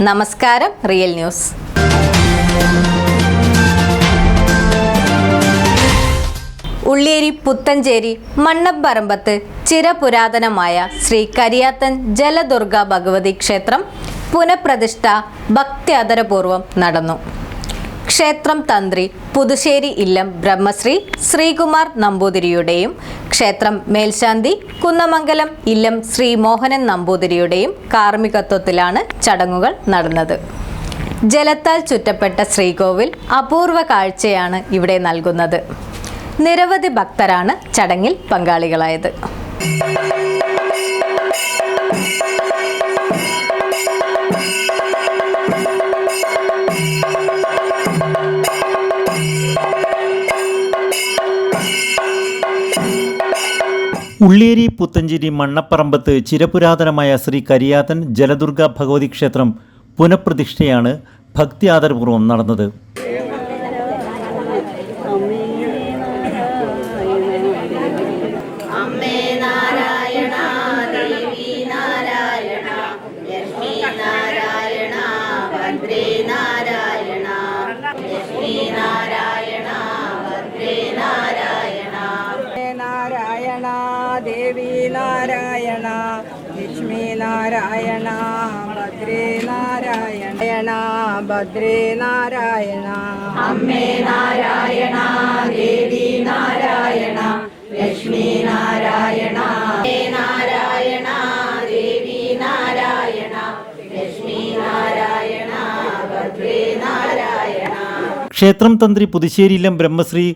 നമസ്കാരം real news. Ulliyeri Puthenchery മണ്ണപ്പറമ്പത്ത് ചിരപുരാതനമായ ശ്രീ കരിയാത്തൻ ജലദുർഗ ഭഗവതി ക്ഷേത്രം പുനഃപ്രതിഷ്ഠ ഭക്ത്യാദരപൂർവം നടന്നു. ക്ഷേത്രം തന്ത്രി പുതുശ്ശേരി ഇല്ലം ബ്രഹ്മശ്രീ ശ്രീകുമാർ നമ്പൂതിരിയുടെയും ക്ഷേത്രം മേൽശാന്തി കുന്നമംഗലം ഇല്ലം ശ്രീ മോഹനൻ നമ്പൂതിരിയുടെയും കാർമ്മികത്വത്തിലാണ് ചടങ്ങുകൾ നടന്നത്. ജലത്താൽ ചുറ്റപ്പെട്ട ശ്രീകോവിൽ അപൂർവ കാഴ്ചയാണ് ഇവിടെ നൽകുന്നത്. നിരവധി ഭക്തരാണ് ചടങ്ങിൽ പങ്കാളികളായത്. ഉള്ളിയേരി പുത്തഞ്ചേരി മണ്ണപ്പറമ്പത്ത് ചിരപുരാതനമായ ശ്രീ കരിയാതൻ ജലദുർഗ ഭഗവതി ക്ഷേത്രം പുനഃപ്രതിഷ്ഠയാണ് ഭക്തി ആദരപൂർവം നടന്നത്. നാരായണ. ഭദ്രേ നാരായണ ഭദ്രേ നാരായണ അമ്മേ നാരായണ ദേവി നാരായണ ലക്ഷ്മി നാരായണ. നാരായണ ദേവി നാരായണ ലക്ഷ്മി നാരായണ ഭദ്രേ നാരായണ. ക്ഷേത്രം തന്ത്രി പുതുശ്ശേരിയിലും ബ്രഹ്മശ്രീ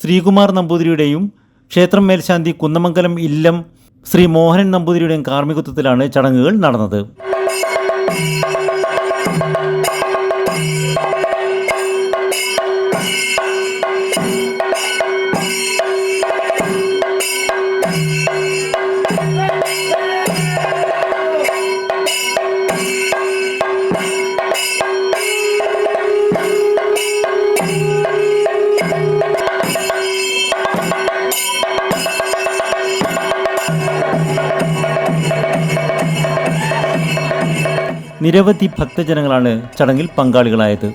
ശ്രീകുമാർ നമ്പൂതിരിയുടെയും ക്ഷേത്രം മേൽശാന്തി കുന്നമംഗലം ഇല്ലം ശ്രീ മോഹനൻ നമ്പൂതിരിയുടെയും കാർമ്മികത്വത്തിലാണ് ചടങ്ങുകൾ നടന്നത്. നിരവധി ഭക്തജനങ്ങളാണ് ചടങ്ങിൽ പങ്കാളികളായത്.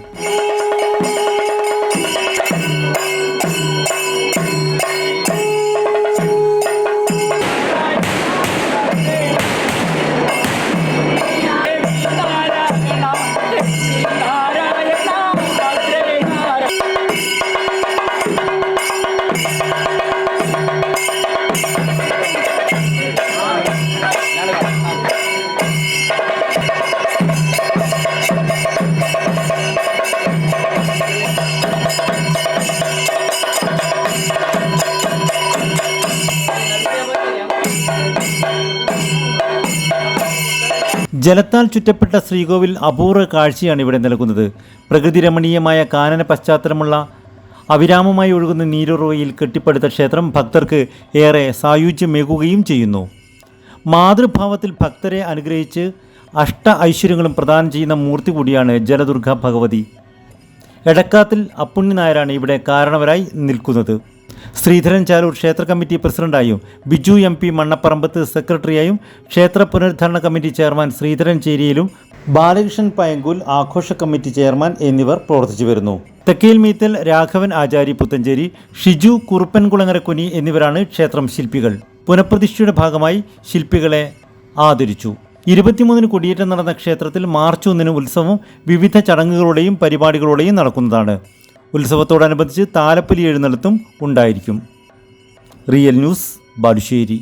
ജലത്താൽ ചുറ്റപ്പെട്ട ശ്രീകോവിൽ അപൂർവ കാഴ്ചയാണ് ഇവിടെ നൽകുന്നത് പ്രകൃതി രമണീയമായ കാനന പശ്ചാത്തലമുള്ള അവിരാമമായി ഒഴുകുന്ന നീരുറവയിൽ കെട്ടിപ്പടുത്ത ക്ഷേത്രം ഭക്തർക്ക് ഏറെ സായുജ്യമേകുകയും ചെയ്യുന്നു. മാതൃഭാവത്തിൽ ഭക്തരെ അനുഗ്രഹിച്ച് അഷ്ട ഐശ്വര്യങ്ങളും പ്രദാനം ചെയ്യുന്ന മൂർത്തി കൂടിയാണ് ജലദുർഗ ഭഗവതി. എടക്കാത്തിൽ അപ്പുണ്ണി നായരാണ് ഇവിടെ കാരണവരായി നിൽക്കുന്നത്. ശ്രീധരൻ ചാലൂർ ക്ഷേത്ര കമ്മിറ്റി പ്രസിഡന്റായും ബിജു എം പി മണ്ണപ്പറമ്പത്ത് സെക്രട്ടറിയായും ക്ഷേത്ര പുനരുദ്ധാരണ കമ്മിറ്റി ചെയർമാൻ ശ്രീധരൻ ചേരിയിലും ബാലകൃഷ്ണൻ പയങ്കുൽ ആഘോഷ കമ്മിറ്റി ചെയർമാൻ എന്നിവർ പ്രവർത്തിച്ചു വരുന്നു. തെക്കേൽ മീത്തൽ രാഘവൻ ആചാരി പുത്തഞ്ചേരി ഷിജു കുറുപ്പൻകുളങ്ങര കുനി എന്നിവരാണ് ക്ഷേത്രം ശില്പികൾ. പുനഃപ്രതിഷ്ഠയുടെ ഭാഗമായി ശില്പികളെ ആദരിച്ചു. ഇരുപത്തിമൂന്നിന് കൊടിയേറ്റം നടന്ന ക്ഷേത്രത്തിൽ മാർച്ച് ഒന്നിന് ഉത്സവം വിവിധ ചടങ്ങുകളുടെയും പരിപാടികളുടെയും നടക്കുന്നതാണ്. ഉത്സവത്തോടനുബന്ധിച്ച് താലപ്പൊലി എഴുന്നള്ളത്തും ഉണ്ടായിരിക്കും. Real news Balussery.